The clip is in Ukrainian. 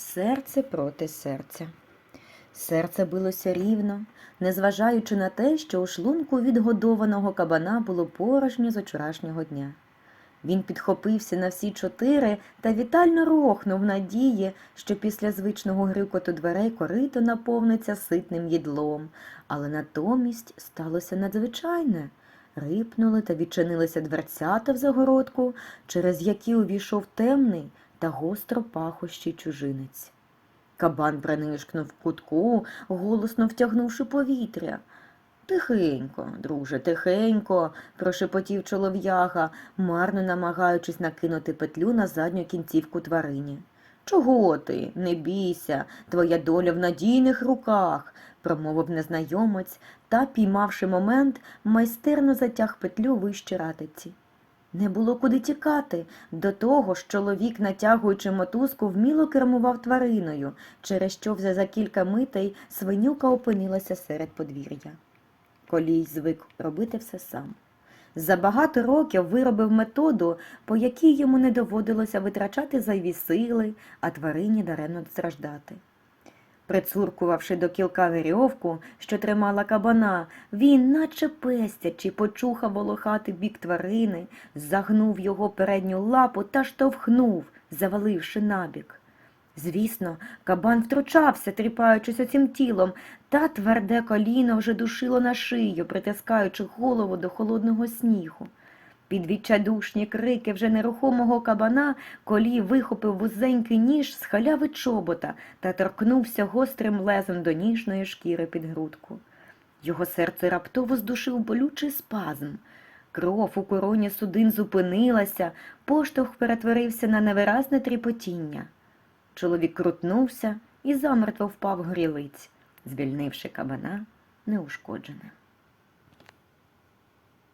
Серце проти серця. Серце билося рівно, незважаючи на те, що у шлунку відгодованого кабана було порожньо з вчорашнього дня. Він підхопився на всі чотири та вітально рохнув надії, що після звичного грюкоту дверей корито наповниться ситним їдлом, але натомість сталося надзвичайне. Рипнули та відчинилися дверцята в загородку, через які увійшов темний та гостро пахощий чужинець. Кабан принишкнув в кутку, голосно втягнувши повітря. Тихенько, друже, тихенько, прошепотів чолов'яга, марно намагаючись накинути петлю на задню кінцівку тварині. Чого ти? Не бійся, твоя доля в надійних руках, промовив незнайомець та, піймавши момент, майстерно затяг петлю вище ратиці. Не було куди тікати. До того ж, чоловік, натягуючи мотузку, вміло кермував твариною, через що вже за кілька митей свинюка опинилася серед подвір'я. Колій звик робити все сам. За багато років виробив методу, по якій йому не доводилося витрачати зайві сили, а тварині даремно страждати. Прицуркувавши до кілка вірьовку, що тримала кабана, він, наче пестячи, почухав волохатий бік тварини, загнув його передню лапу та штовхнув, заваливши набік. Звісно, кабан втручався, тріпаючись оцім тілом, та тверде коліно вже душило на шию, притискаючи голову до холодного снігу. Під відчайдушні крики вже нерухомого кабана колій вихопив вузенький ніж з халяви чобота та торкнувся гострим лезом до ніжної шкіри під грудку. Його серце раптово здушив болючий спазм. Кров у короні судин зупинилася, поштовх перетворився на невиразне тріпотіння. Чоловік крутнувся і замертво впав горілиць, звільнивши кабана неушкодженим.